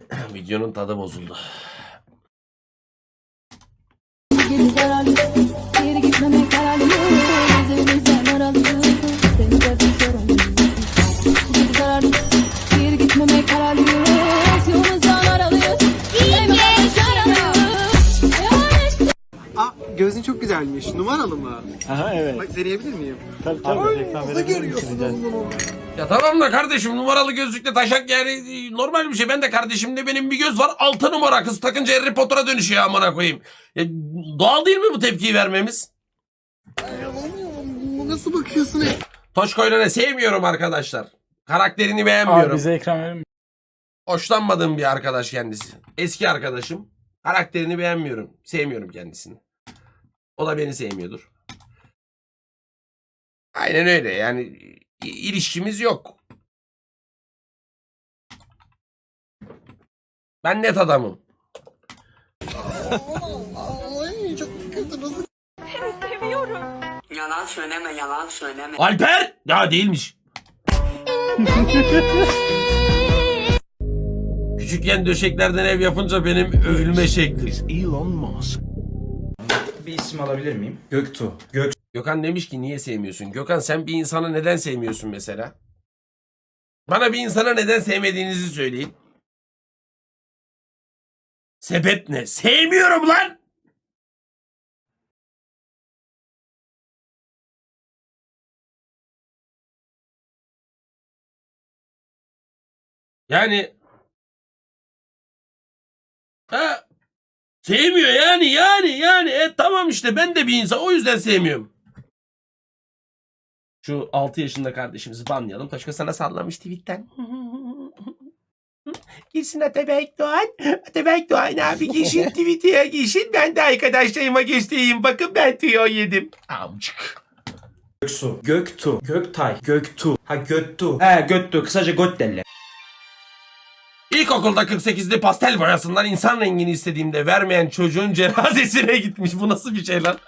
Videonun tadı bozuldu. Geri zararlı Geri gitmemek kararlıyım Üzerimizden aralıyım Seni tutuyorum Geri zararlı Geri gitmemek kararlıyım Yolumuzdan aralıyız Yani Aa, gözün çok güzelmiş. Numaralı mı? Aha evet. Bak deneyebilir miyim? Tabii tabii. Reklam Nasıl görüyorsun? Ya tamam da kardeşim numaralı gözlükle taşak yani normal bir şey. Ben de kardeşimde benim bir göz var. Altı numara kız takınca Harry Potter'a dönüşüyor amına koyayım. Ya, doğal değil mi bu tepkiyi vermemiz? Bu Nasıl bakıyorsun? Toşko'yla ne sevmiyorum arkadaşlar. Karakterini Abi beğenmiyorum. bize ekran verir misin? Hoşlanmadığım bir arkadaş kendisi. Eski arkadaşım. Karakterini beğenmiyorum. Sevmiyorum kendisini. O da beni sevmiyordur. Aynen öyle. Yani ilişkimiz yok. Ben net adamım. Ay çok kötü nasıl? Yalan söyleme, yalan söyleme. Alper! Ya değilmiş. Küçükken döşeklerden ev yapınca benim övülme şekli. Bir isim alabilir miyim? Göktuğ. Gök Gökhan demiş ki niye sevmiyorsun? Gökhan sen bir insanı neden sevmiyorsun mesela? Bana bir insana neden sevmediğinizi söyleyin. Sebep ne? Sevmiyorum lan! Yani ha, sevmiyor yani yani yani e, tamam işte ben de bir insan o yüzden sevmiyorum. Şu 6 yaşında kardeşimizi banlayalım. Taşka sana sallamış tweetten. Girsin Atabek Doğan. Atabek Doğan abi girsin tweet'e girsin. Ben de arkadaşlarıma göstereyim. Bakın ben tüyo yedim. Amcık. Göksu. Göktuğ. Göktay. Göktuğ. Ha Göttuğ. He Göttuğ. Kısaca Göt derler. İlkokulda 48'li pastel boyasından insan rengini istediğimde vermeyen çocuğun cenazesine gitmiş. Bu nasıl bir şey lan?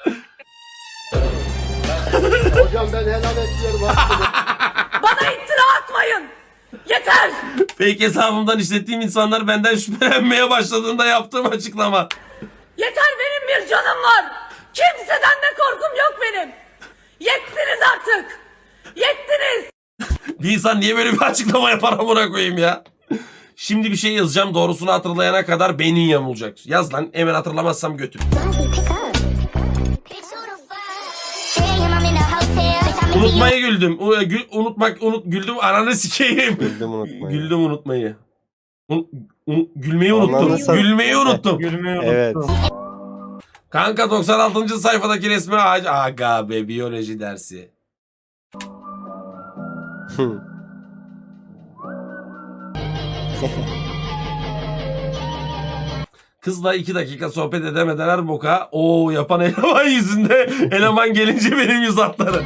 Hocam ben helal etmiyorum hakkımı. Fake hesabımdan işlettiğim insanlar benden şüphelenmeye başladığında yaptığım açıklama. Yeter benim bir canım var. Kimseden de korkum yok benim. Yettiniz artık. Yettiniz. Bir insan niye böyle bir açıklama yapar amına koyayım ya? Şimdi bir şey yazacağım doğrusunu hatırlayana kadar beynin yamulacak. Yaz lan hemen hatırlamazsam götür. Unutmaya güldüm. U- gü- unutmak unut güldüm ananı sikeyim. Güldüm unutmayı. Güldüm unutmayı. Un- un- gülmeyi unuttum. Sat- Gülmeyi unuttum. Gülmeyi Evet. unuttum. Kanka 96. sayfadaki resmi ağaç. Aga be biyoloji dersi. Kızla iki dakika sohbet edemeden her boka o yapan eleman yüzünde eleman gelince benim yüz hatları.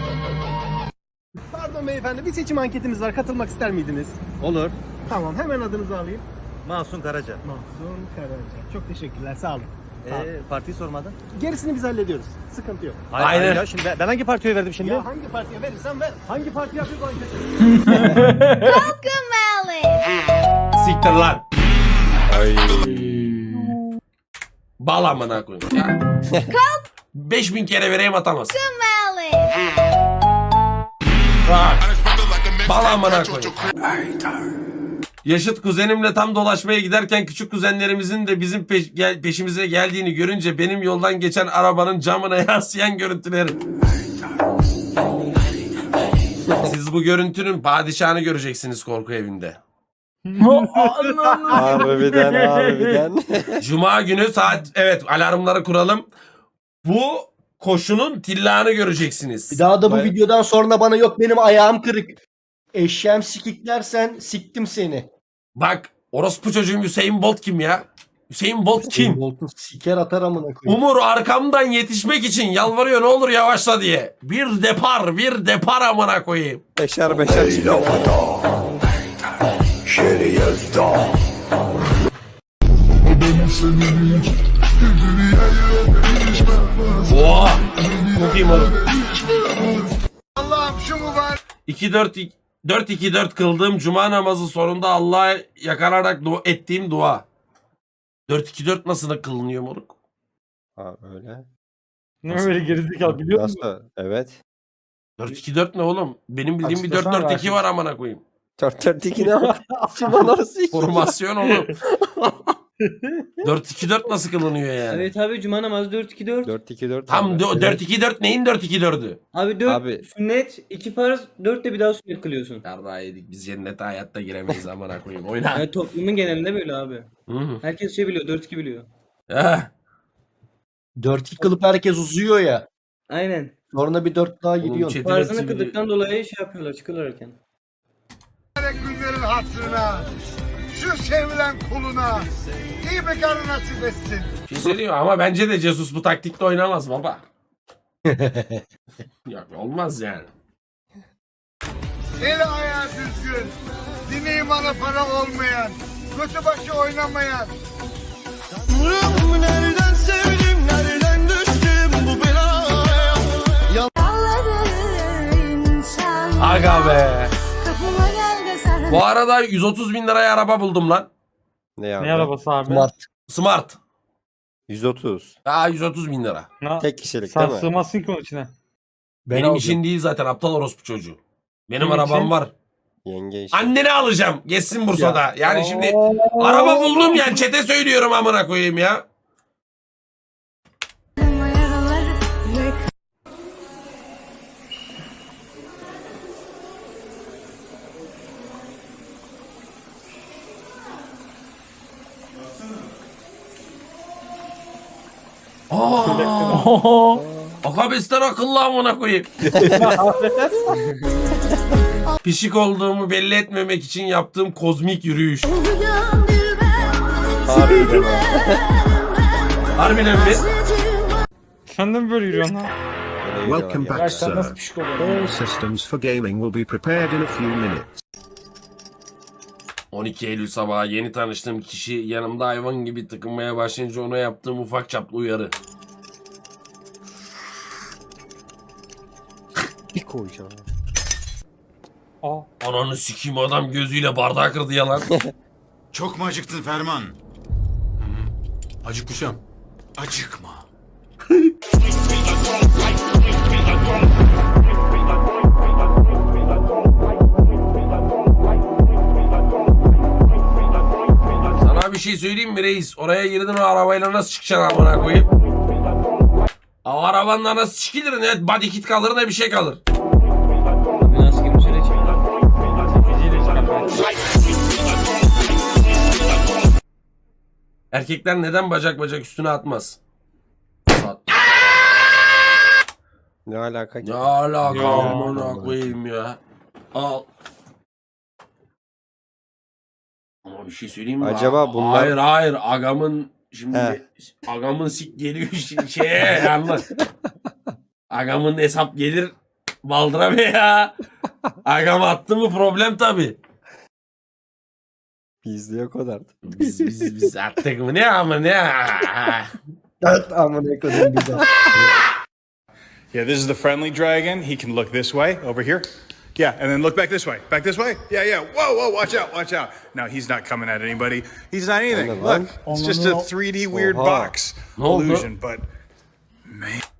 Beyefendi bir seçim anketimiz var. Katılmak ister miydiniz? Olur. Tamam hemen adınızı alayım. Masum Karaca. Mahsun Karaca. Çok teşekkürler sağ olun. Sağ olun. Ee, partiyi sormadın. Gerisini biz hallediyoruz. Sıkıntı yok. Hayır, Aynen. hayır ya şimdi ben, ben hangi partiye verdim şimdi? Ya hangi partiye verirsen ver. Hangi parti yapıyor bu anketi? Siktir lan. Bal amına koyayım. Ya. 5000 kere vereyim atamaz. Bak. Bal amına koyayım. Yaşıt kuzenimle tam dolaşmaya giderken küçük kuzenlerimizin de bizim peş- gel- peşimize geldiğini görünce benim yoldan geçen arabanın camına yansıyan görüntüleri. Siz bu görüntünün padişahını göreceksiniz korku evinde. harbiden harbiden. Cuma günü saat evet alarmları kuralım. Bu koşunun tillağını göreceksiniz. Bir daha da bu Baya- videodan sonra bana yok benim ayağım kırık. Eşeğim sikik dersen siktim seni. Bak orospu çocuğum Hüseyin Bolt kim ya? Hüseyin Bolt kim? Bolt'un siker atar amına koyayım. Umur arkamdan yetişmek için yalvarıyor ne olur yavaşla diye. Bir depar bir depar amına koyayım. beşer beşer çıkıyor. Oha. Çok iyiyim oğlum. Allah'ım şu mübarek. 2 4 4-2-4 kıldığım cuma namazı sonunda Allah'a yakararak dua, ettiğim dua. 4-2-4 nasıl kılınıyor moruk? Ha öyle. Ne öyle gerizekalı biliyor musun? Nasıl? Evet. 4-2-4 ne oğlum? Benim bildiğim bir Açıklasana 4-4-2 Raşit. var amına koyayım. 4-4-2 ne var? Formasyon oğlum. 4-2-4 nasıl kılınıyor yani? Evet abi cuma namazı 4-2-4. 4-2-4. Tam abi. dö- 4-2-4 neyin 4-2-4'ü? Abi 4 Abi- sünnet, 2 farz, 4 de bir daha sünnet kılıyorsun. Yarrağı yedik biz cennete hayatta giremeyiz amına koyayım. Oyna. Yani toplumun genelinde böyle abi. Hı. Herkes şey biliyor 4-2 biliyor. Eh, 4 kılıp herkes uzuyor ya. Aynen. Sonra bir 4 daha Oğlum gidiyorsun. chat'in Farzını hepsi kıldıktan dolayı şey yapıyorlar çıkılırken. Günlerin hatırına, şu sevilen kuluna, iyi bir karı nasip etsin. Bir şey söyleyeyim ama bence de Jesus bu taktikte oynamaz baba. Yok olmaz yani. Eli ayağı düzgün, dini imanı para olmayan, kötü başı oynamayan. Nereden sevdim, nereden düştüm bu belaya? Aga be. Bu arada 130 bin liraya araba buldum lan. Ne abi? Ne arabası abi? Smart. Smart. 130. Aa 130 bin lira. Na- Tek kişilik Sen değil mi? sığmazsın ki onun içine. Ben Benim alacağım. için değil zaten aptal orospu çocuğu. Benim Kimin arabam için? var. Yenge işi. Anneni alacağım. Geçsin Bursa'da. Yani şimdi araba buldum yani çete söylüyorum amına koyayım ya. Aa. Akabesler akıllı amına koyayım. Pişik olduğumu belli etmemek için yaptığım kozmik yürüyüş. Harbiden ha. Harbiden mi? Sen de mi böyle yürüyorsun Welcome back, sir. nasıl pişik oluyorsun? All systems for gaming will be prepared in a few minutes. 12 Eylül sabahı yeni tanıştığım kişi yanımda hayvan gibi tıkınmaya başlayınca ona yaptığım ufak çaplı uyarı. Bir koyacağım. Aa. Ananı sikeyim adam gözüyle bardağı kırdı yalan. Çok mu acıktın Ferman? Acıkmışım. Acıkma. şey söyleyeyim mi reis? Oraya girdin o arabayla nasıl çıkacaksın amına koyayım? O arabanla nasıl çıkılır? Ne body kit kalır ne bir şey kalır. Abi nasıl gibi süreç ya? Çekiciyle çıkartmak. Erkekler neden bacak bacak üstüne atmaz? At- Ne alaka? Ne alaka amına koyayım ya. Al. Ama bir şey söyleyeyim mi? Acaba bunlar- Hayır hayır agamın şimdi He. agamın sik geliyor şimdi şeye yalnız. agamın hesap gelir baldıra be ya. Agam attı mı problem tabi. Bizde yok o kadar. Biz biz biz attık mı ne ama ne? Evet amına koyayım bir daha. Yeah, this is the friendly dragon. He can look this way over here. Yeah, and then look back this way. Back this way. Yeah, yeah. Whoa, whoa, watch out, watch out. No, he's not coming at anybody. He's not anything. Anne Look, it's just a 3D weird Oha. box Ne oldu? illusion, but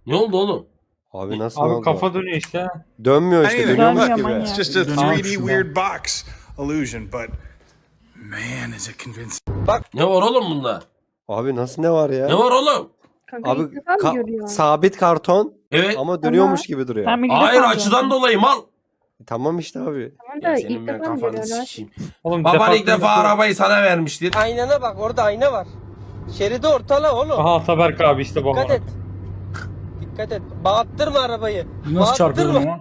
Ne oldu oğlum? Abi nasıl Abi oldu? kafa dönüyor işte. Dönmüyor işte Aynen. dönüyormuş Dönmüyor gibi. manyak. it's just a Dönüyor 3D şurada. weird box illusion, but man, is it convincing. Ne var oğlum bunda? Abi nasıl ne var ya? Ne var oğlum? Abi ka- sabit karton Evet. ama dönüyormuş gibi duruyor. Hayır açıdan dolayı mal. Tamam işte abi. Ya senin ben kafanı sikeyim. Oğlum Baban ilk defa arabayı sana vermiştir. Aynana bak orada ayna var. Şeridi ortala oğlum. Aha Ataberk abi işte baba. Dikkat et. Bağıttırma arabayı. Nasıl çarpıyordum ama?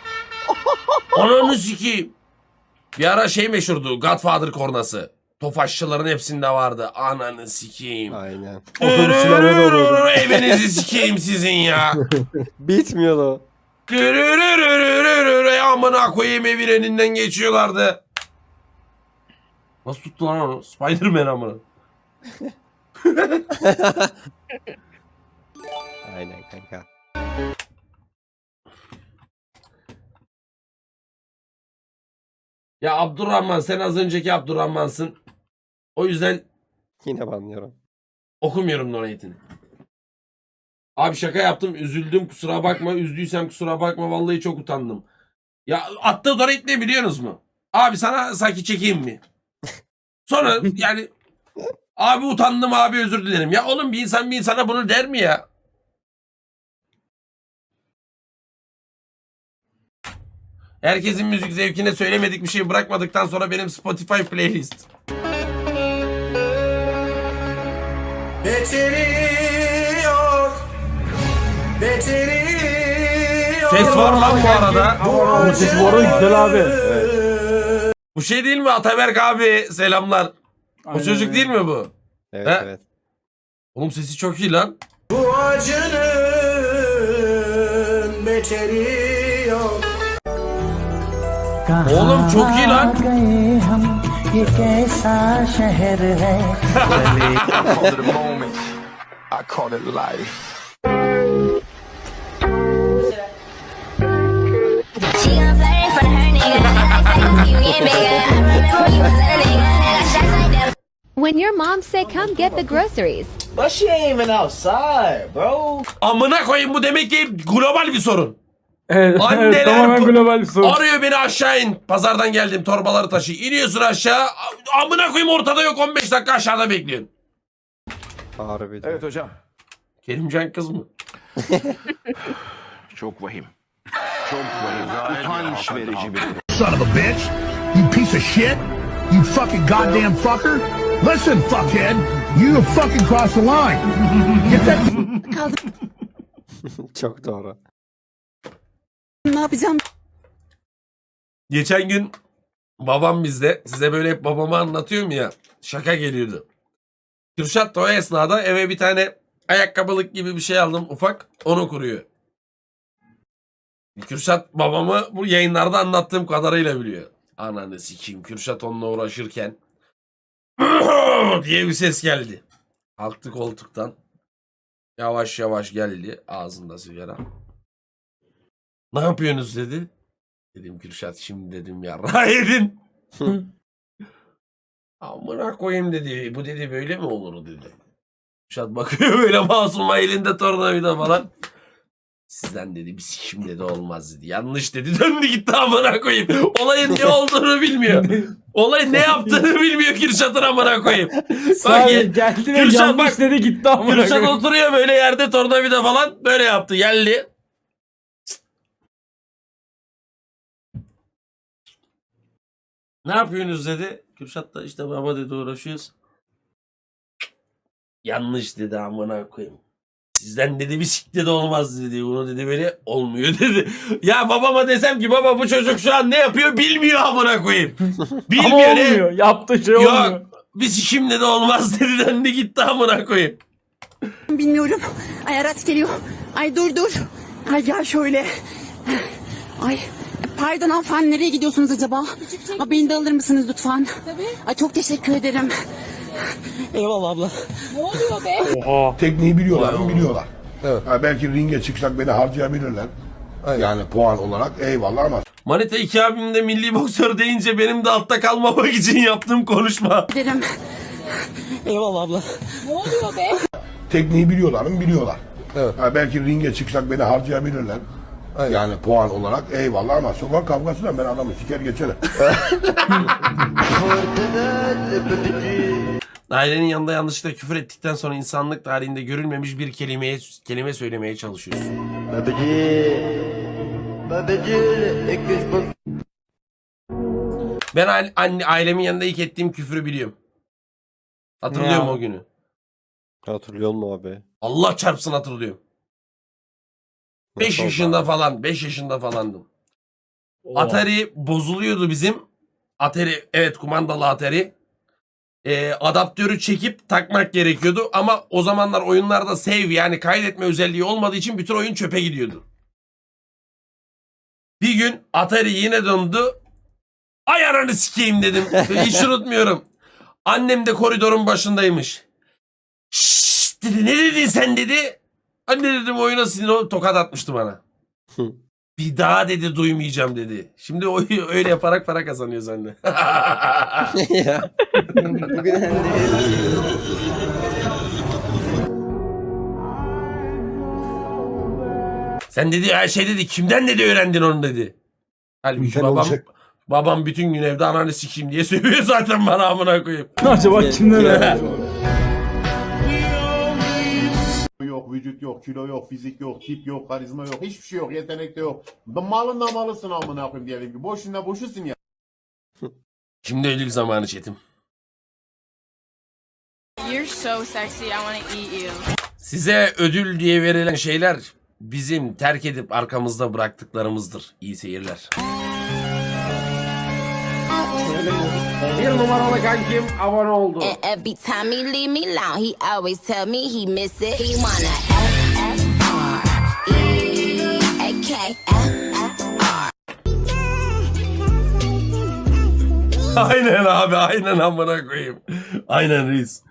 Ananı sikeyim. Bir ara şey meşhurdu. Godfather kornası. Tofaşçıların hepsinde vardı. Ananı sikeyim. Aynen. Otobüslerden oluyordu. Evinizi sikeyim sizin ya. Bitmiyor o. Dürürürürürürürü, Amına koyayım evin önünden geçiyorlardı. Nasıl tuttu lan onu? Spider-Man amına. Aynen kanka. Ya Abdurrahman sen az önceki Abdurrahman'sın. O yüzden Yine banlıyorum. okumuyorum donate'ini. Abi şaka yaptım üzüldüm kusura bakma üzdüysem kusura bakma vallahi çok utandım. Ya attığı donate ne biliyorsunuz mu? Abi sana saki çekeyim mi? Sonra yani abi utandım abi özür dilerim. Ya oğlum bir insan bir insana bunu der mi ya? Herkesin müzik zevkine söylemedik bir şey bırakmadıktan sonra benim Spotify playlist. Ses var lan bu arada. Bunun sesi bu arada güzel abi. Bu şey değil mi Ataberk abi selamlar. O Aynen çocuk öyle. değil mi bu? Evet He? evet. Oğlum sesi çok iyi lan. Oğlum çok iyi lan. When your mom said come get the groceries. But she ain't even outside, bro. Amına koyayım bu demek ki global bir sorun. Evet, Anneler evet tamamen bu- global bir sorun. Arıyor beni aşağı in. Pazardan geldim torbaları taşı. İniyorsun aşağı. A- Amına koyayım ortada yok 15 dakika aşağıda bekliyorsun. Harbi. Evet hocam. Kerimcan kız mı? Çok vahim. Çok vahim. Utanç verici bir Son of a bitch. You piece of shit. You fucking goddamn fucker. Listen, fuckhead. You have fucking crossed the line. Get that Çok doğru. Ne yapacağım? Geçen gün babam bizde. Size böyle hep babamı anlatıyorum ya. Şaka geliyordu. Kürşat da o esnada eve bir tane ayakkabılık gibi bir şey aldım ufak. Onu kuruyor. Kürşat babamı bu yayınlarda anlattığım kadarıyla biliyor. Ananı sikeyim. Kürşat onunla uğraşırken diye bir ses geldi. Kalktı koltuktan. Yavaş yavaş geldi. Ağzında sigara. Ne yapıyorsunuz dedi. Dedim Kürşat şimdi dedim ya yedin. Amına koyayım dedi. Bu dedi böyle mi olur dedi. Kürşat bakıyor böyle masuma elinde tornavida falan. Sizden dedi bir sikim dedi olmaz dedi. Yanlış dedi döndü gitti amına koyayım. Olayın ne olduğunu bilmiyor. Olayın ne yaptığını bilmiyor Kürşat'ın amına koyayım. Bak geldi ve Kürşat yanlış bak- dedi gitti amına Kürşat koyayım. oturuyor böyle yerde tornavida falan böyle yaptı geldi. Ne yapıyorsunuz dedi. Kürşat da işte baba dedi uğraşıyoruz. Yanlış dedi amına koyayım. Sizden dedi bir sik dedi olmaz dedi. Bunu dedi böyle olmuyor dedi. Ya babama desem ki baba bu çocuk şu an ne yapıyor bilmiyor amına koyayım. Bilmiyor Ama ne? olmuyor. Yaptığı şey olmuyor. Yok bir sikim dedi olmaz dedi döndü gitti amına koyayım. Bilmiyorum. Ay araç geliyor. Ay dur dur. Ay gel şöyle. Ay pardon hanımefendi nereye gidiyorsunuz acaba? Aa, beni de alır mısınız lütfen? Tabii. Ay çok teşekkür ederim. Eyvallah abla. Oha. Tekniği biliyorlar mı? Biliyorlar. Evet. belki ringe çıksak beni harcayabilirler. Yani puan olarak eyvallah ama Manita iki abim de milli boksör deyince benim de altta kalmamak için yaptığım konuşma. Ederim. Eyvallah abla. tekniği biliyorlar mı? Biliyorlar. Evet. belki ringe çıksak beni harcayabilirler. Yani puan olarak eyvallah ama sokak kavgasıyla ben adamı siker geçerim. Ailenin yanında yanlışlıkla küfür ettikten sonra insanlık tarihinde görülmemiş bir kelimeye kelime söylemeye çalışıyorsun. Ben aile- anne, ailemin yanında ilk ettiğim küfrü biliyorum. Hatırlıyorum Ya. o günü. Hatırlıyor musun abi? Allah çarpsın hatırlıyorum. 5 Nasıl oldu yaşında falan, 5 yaşında falandım. Oha. Atari bozuluyordu bizim. Atari evet kumandalı Atari. Ee, adaptörü çekip takmak gerekiyordu ama o zamanlar oyunlarda save yani kaydetme özelliği olmadığı için bütün oyun çöpe gidiyordu. Bir gün Atari yine döndü. Ay ananı sikeyim dedim. Hiç unutmuyorum. Annem de koridorun başındaymış. Şşş dedi ne dedin sen dedi. Anne dedim oyuna sinir olup tokat atmıştı bana. Bir daha dedi duymayacağım dedi. Şimdi o öyle yaparak para kazanıyor anne. ya. Sen dedi her şey dedi kimden dedi öğrendin onu dedi. Halbuki babam olacak. babam bütün gün evde ananı sikeyim diye sövüyor zaten bana amına koyayım. Acaba kimden öğrendi? Yok, vücut yok, kilo yok, fizik yok, tip yok, karizma yok, hiçbir şey yok, yetenek de yok. Malın da malısın amına koyayım diyelim ki. Boşuna boşusun ya. Şimdi ödül zamanı çetim. You're so sexy. I want to eat you. Size ödül diye verilen şeyler bizim terk edip arkamızda bıraktıklarımızdır. İyi seyirler. Bir numaralı kankim abone oldu. every time he leave me alone, he always tell me he miss it. He wanna Aynen abi aynen amına koyayım. Aynen reis.